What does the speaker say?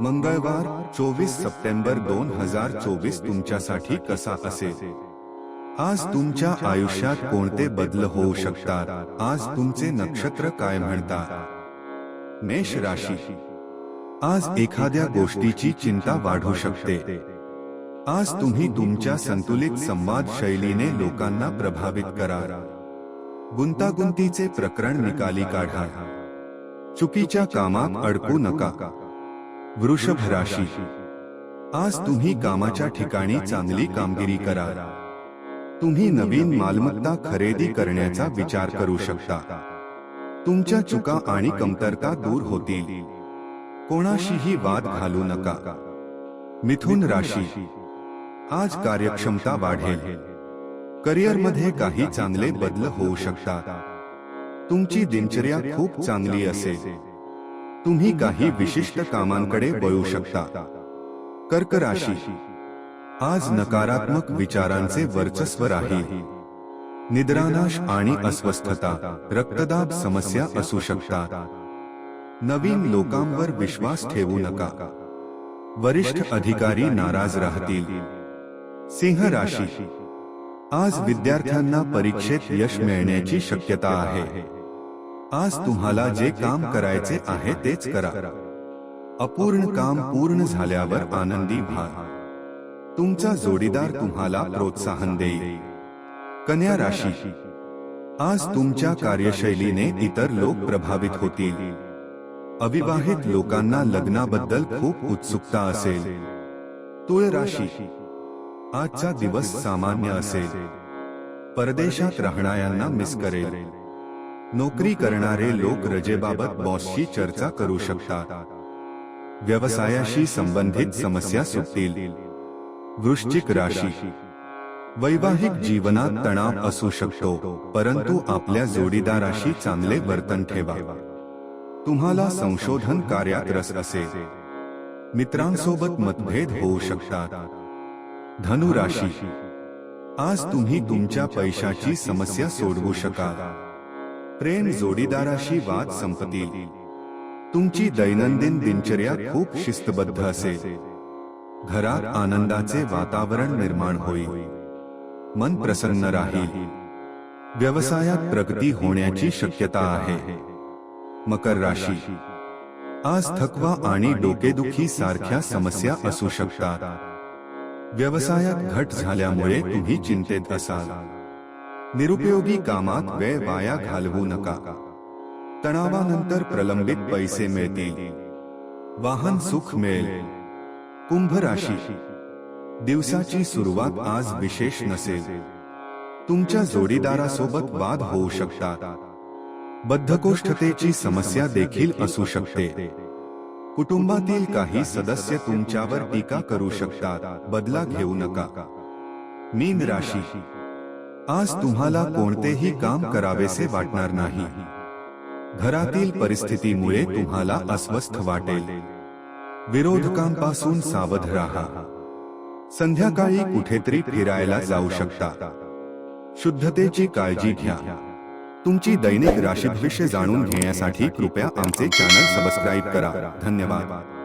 मंगळवार, चोवीस सप्टेंबर दोन हज़ार चोवीस तुमच्यासाठी कसा असेल? आज तुमच्या आयुष्यात कोणते बदल होऊ शकतात? आज तुमचे नक्षत्र काय म्हणतात? मेष राशी. आज एखाद्या गोष्टीची चिंता वाढू शकते. आज तुम्ही तुमच्या संतुलित संवाद शैलीने लोकांना प्रभावित करा गुंतागुंतीचे प्रकरण निकाली काढा. चुकीच्या कामात अडकू नका. वृषभ राशी आज तुम्ही कामाच्या ठिकाणी चांगली कामगिरी करा. तुम्ही नवीन मालमत्ता खरेदी करण्याचा विचार करू शकता. तुमच्या चुका आणि कमतरता दूर होतील. कोणाशीही वाद घालू नका. मिथुन राशी. आज कार्यक्षमता वाढेल. करिअरमध्ये काही चांगले बदल होऊ शकतात. तुमची दिनचर्या खूप चांगली असेल. तुम्ही काही विशिष्ट कामांकडे वळू शकता. कर्क राशी आज नकारात्मक विचारांचे वर्चस्व राहील. निद्रानाश आणि अस्वस्थता, रक्तदाब समस्या असू शकतात. नवीन लोकांवर विश्वास ठेवू नका. वरिष्ठ अधिकारी नाराज़ राहतील. सिंह राशी. आज विद्यार्थ्यांना परीक्षेत यश मिळण्याची शक्यता आहे. आज तुम्हाला जे काम करायचे आहे तेच करा. अपूर्ण काम पूर्ण झाल्यावर आनंदी व्हा. तुमचा जोडीदार तुम्हाला प्रोत्साहन देईल. कन्या राशी. आज तुमच्या कार्यशैलीने इतर लोक प्रभावित होतील. अविवाहित लोकांना लग्नाबद्दल खूप उत्सुकता असेल. तुळ राशी. आजचा दिवस सामान्य असेल. परदेशात राहणाऱ्यांना मिस करेल. नोकरी करणारे लोक रजेबाबत बॉसशी चर्चा करू शकतात. व्यवसायाशी संबंधित समस्या सुटतील. वृश्चिक राशी. वैवाहिक जीवनात तणाव असू शकतो, परंतु आपल्या जोडीदाराशी चांगले वर्तन ठेवा. तुम्हाला संशोधन कार्यात रस असेल. मित्रांसोबत मतभेद होऊ शकतात. धनु राशी आज तुम्ही तुमच्या पैशाची समस्या सोडवू शकाल. प्रेम जोडीदाराशी वाद संपतील. तुमची दैनंदिन दिनचर्या खूप शिस्तबद्ध असेल. घरात आनंदाचे वातावरण निर्माण होईल. मन प्रसन्न राहील. व्यवसायात प्रगती होण्याची शक्यता आहे. मकर राशी. आज थकवा आणि डोकेदुखी सारख्या समस्या असू शकतात. व्यवसायात घट झाल्यामुळे तुम्ही चिंतेत असाल. निरुपयोगी कामात वेळ वाया घालवू नका. तणावानंतर प्रलंबित पैसे मिळतील. वाहन सुख मिळेल. कुंभ राशी. दिवसाची सुरुवात आज विशेष नसेल. तुमच्या जोडीदारासोबत वाद होऊ शकतात. बद्धकोष्ठतेची समस्या देखील असू शकते. कुटुंबातील काही सदस्य तुमच्यावर टीका करू शकतात. बदला घेऊ नका. मीन राशी. आज तुम्हाला कोणतेही काम करावेसे वाटणार नाही. घरातील परिस्थितीमुळे तुम्हाला अस्वस्थ वाटेल. विरोधकांपासून सावध राहा. संध्याकाळी कुठेतरी फिरायला जाऊ शकता. शुद्धतेची काळजी घ्या. तुमची दैनिक राशी भविष्य जाणून घेण्यासाठी कृपया आमचे चॅनल सबस्क्राईब करा. धन्यवाद.